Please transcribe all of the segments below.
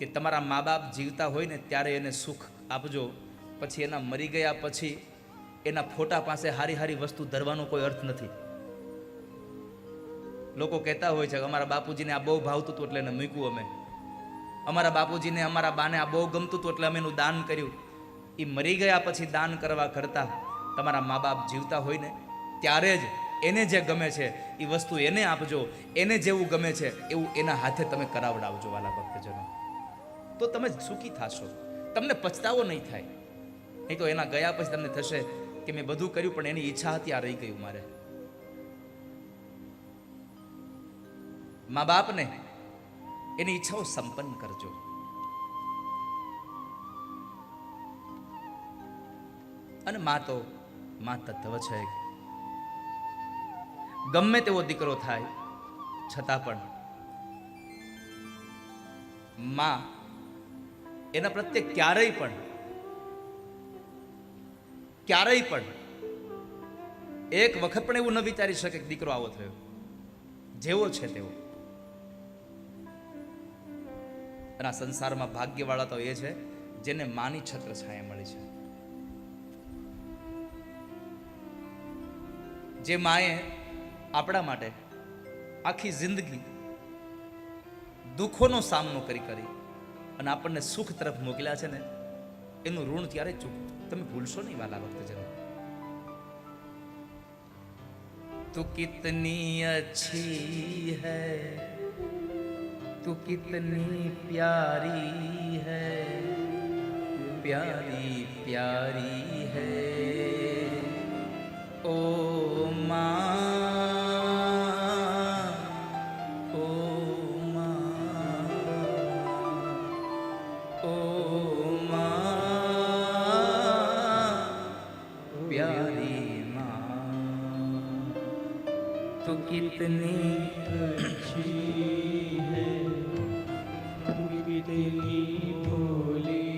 કે તમારા મા બાપ જીવતા હોય ને ત્યારે એને સુખ આપજો. પછી એના મરી ગયા પછી એના ફોટા પાસે હારી હારી વસ્તુ ધરવાનો કોઈ અર્થ નથી. લોકો કહેતા હોય છે કે અમારા બાપુજીને આ બહુ ભાવતું હતું એટલે એને મૂક્યું અમે. અમારા બાપુજીને અમારા બાને આ બહુ ગમતું હતું એટલે અમે એનું દાન કર્યું. એ મરી ગયા પછી દાન કરવા કરતાં તમારા મા બાપ જીવતા હોય ને ત્યારે જ એને જે ગમે છે એ વસ્તુ એને આપજો. એને જેવું ગમે છે એવું એના હાથે તમે કરાવડાવજો વાલા ભક્તજનો. તો તમે સુખી થશો. તમને પછતાવો નહીં થાય. નહીં તો એના ગયા પછી તમને થશે કે મેં બધું કર્યું, પણ એની ઈચ્છા હતી, આ રહી ગયું મારે. મા બાપને એની ઈચ્છાઓ સંપન્ન કરજો. અને મા તો, મા તત્વ છે. ગમે તેવો દીકરો થાય, છતાં પણ માં એના પ્રત્યે ક્યારેય પણ ક્યારેય પણ એક વખત પણ એવું ન વિચારી શકે કે દીકરો આવો થયો. જેવો છે તેવો. અને આ સંસારમાં ભાગ્યવાળા તો એ છે જેને માની છત્ર છાયા મળી છે. જે માએ આપણા માટે આખી જિંદગી દુઃખોનો સામનો કરી કરી અને આપણને સુખ તરફ મોકલ્યા છે ને, એનું ઋણ ત્યારે ચૂક. તમે ભૂલશો નહીં વાલા ભક્તજનો તું કિતની અચ્છી હૈ? તું કિતની પ્યારી હૈ? પ્યારી પ્યારી હૈ? कितनी अच्छी है तू कितनी भोली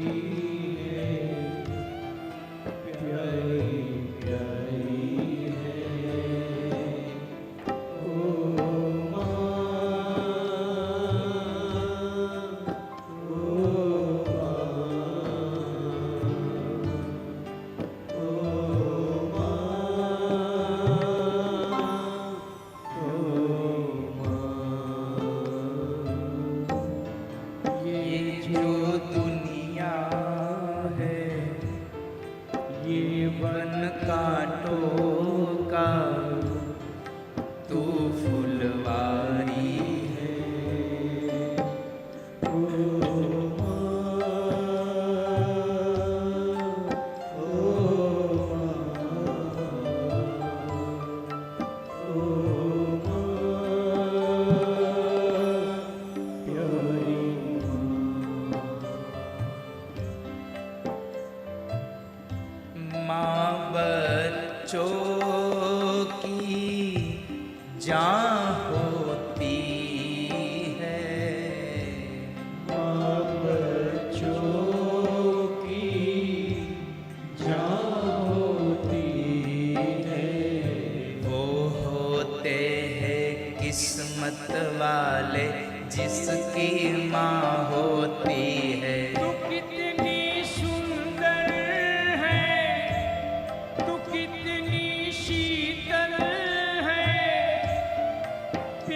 കാട്ടു बच्चों की जान होती है वो होते हैं किस्मत वाले जिसकी माँ होती है